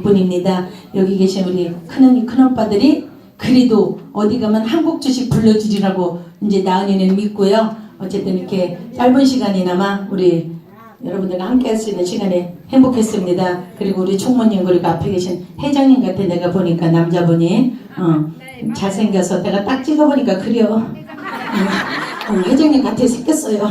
덕분입니다. 여기 계신 우리 큰언니 큰오빠들이 그래도 어디 가면 한국 주식 불러주리라고 이제 나은이는 믿고요. 어쨌든 이렇게 짧은 시간이나마 우리 여러분들과 함께 할 수 있는 시간에 행복했습니다. 그리고 우리 총무님 그리고 앞에 계신 회장님 같아 내가 보니까 남자분이 어, 잘생겨서 내가 딱 찍어보니까 그래요. 어, 어, 회장님 같아 생겼어요.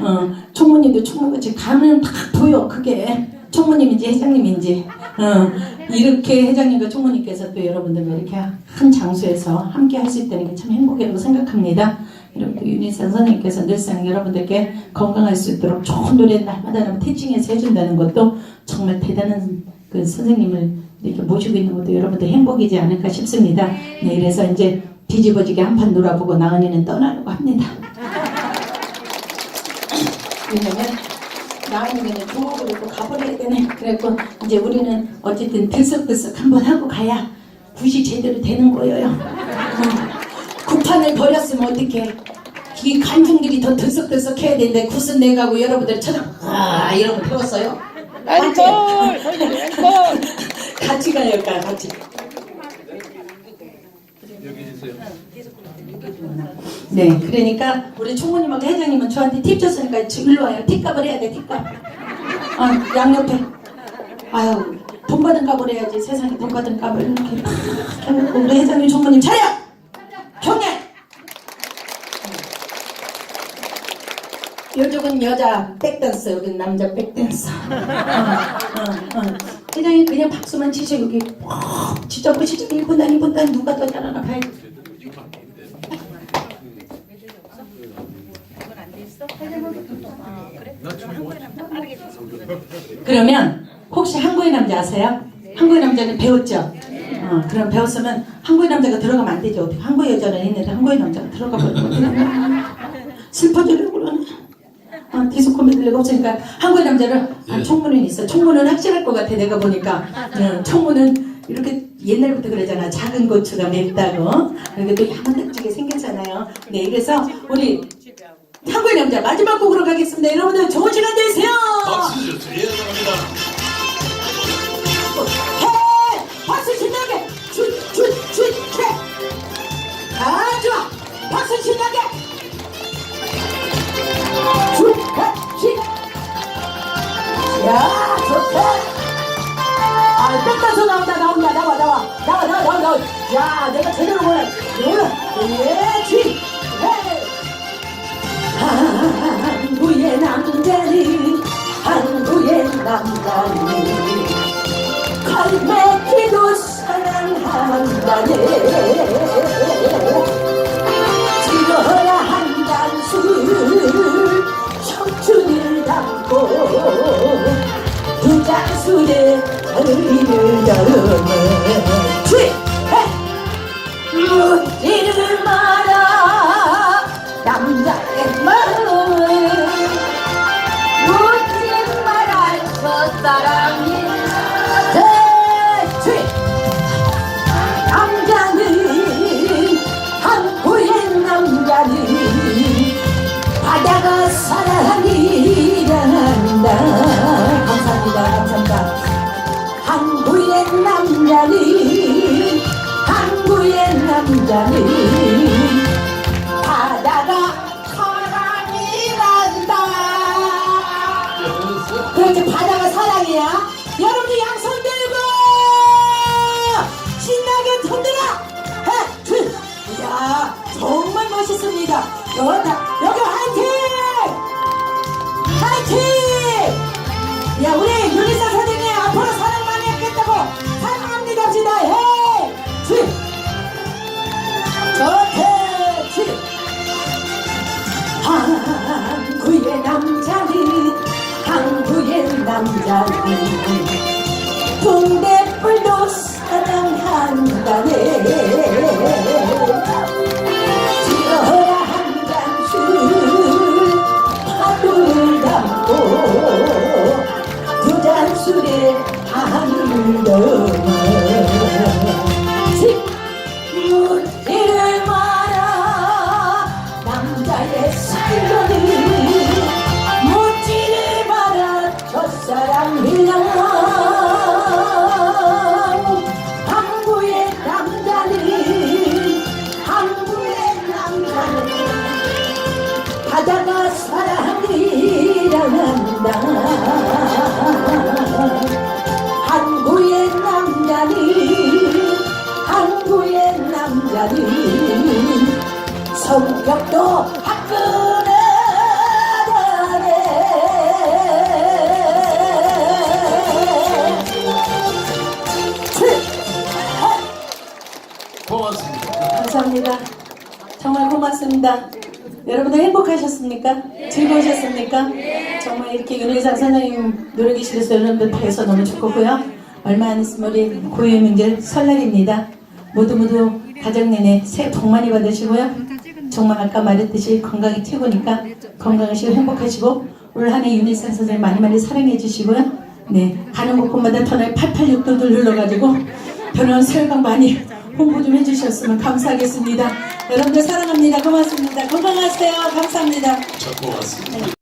어, 총무님도 총무같이 가면 딱 보여 그게 총무님인지 회장님인지 어, 이렇게 회장님과 총무님께서 또 여러분들과 이렇게 한 장소에서 함께 할 수 있다는 게 참 행복이라고 생각합니다. 또 윤희선 선생님께서 늘상 여러분들께 건강할 수 있도록 좋은 노래 날마다 태칭해서 해준다는 것도 정말 대단한 그 선생님을 이렇게 모시고 있는 것도 여러분들 행복이지 않을까 싶습니다. 네, 그래서 이제 뒤집어지게 한판 놀아보고 나은이는 떠나려고 합니다. 왜냐면 나은이는 중국으로 또 가버려야 되네. 그래갖고 이제 우리는 어쨌든 들썩들썩 한번 하고 가야 굿이 제대로 되는 거예요. 어. 구판을 버렸으면 어떡해. 이 관중들이 더 들썩들썩 해야 되는데 굿은 내가고 여러분들 쳐다 아 이런 거 배웠어요? 앵콜! 같이 가요, 까 같이. 네, 그러니까 우리 총무님하고 회장님은 저한테 팁 줬으니까 저 일로 와요. 팁값을 해야 돼, 팁값. 아, 양옆에. 아유, 돈 받은 값을 해야지. 세상에 돈 받은 값을 이렇게. 우리 회장님, 총무님 차려! 경례! 요쪽은 여자 백댄서, 여기는 남자 백댄서. 어, 어, 어. 회장님 그냥 박수만 치셔 여기 푹 치자고 치자 1분 단 2분 단 누가 더 잘하나 봐야지. 그러면 혹시 한국의 남자 아세요? 한국의 남자는 배웠죠? 어, 그럼 배웠으면 한국의 남자가 들어가면 안 되죠. 어떻게 한국의 여자는 있는데 한국의 남자가 들어가 버리면? 슬퍼지려고 그러네. 아, 디스코 medley가 없으니까 한국의 남자를 아, 총무는 있어. 총무는 확실할 것 같아. 내가 보니까 응, 총무는 이렇게 옛날부터 그러잖아. 작은 고추가 맵다고. 그리고 또 야만딱지게 생겼잖아요. 네, 그래서 우리 한국의 남자 마지막 곡으로 가겠습니다. 여러분들 좋은 시간 되세요. 박수 주세요. 예, 감사합니다. 해! 박수 신나게! 슛! 슛! 슛! 해! 아 좋아! 박수 신나게! 슛! 해! 슛! 야 좋다! 아 뺏겨서 나온다 나온다 나와 나와 나와 나와 나와 나와 야 내가 제대로 보내 오늘 예 슛! 해! 한국의 남자는 한국의 남자는 갈매기도 사랑한다네 대취 해, 둘. 이야 정말 멋있습니다. 여기, 여기 화이팅! 화이팅! 야 우리 윤희사 선생님 앞으로 사랑 많이 했겠다고 사랑합니다 합시다. 헤이! 둘 저태 둘 한국의 남자는 한국의 남자는 동대 정말 고맙습니다. 여러분들 행복하셨습니까? 즐거우셨습니까? 정말 이렇게 윤회장 선생님 노래기실에서 여러분들 뵈서 너무 좋고요. 얼마 안 있으면 우리 고유의 명절 설날입니다. 모두 모두 가정 내내 새해 복 많이 받으시고요. 정말 아까 말했듯이 건강이 최고니까 건강하시고 행복하시고 올 한해 윤희상 선생님 많이 많이 사랑해 주시고요. 네 가는 곳곳마다 터널 886도들 눌러가지고 변호원 설강 많이 홍보 좀 해주셨으면 감사하겠습니다. 여러분들 사랑합니다. 고맙습니다. 건강하세요. 감사합니다. 자, 고맙습니다.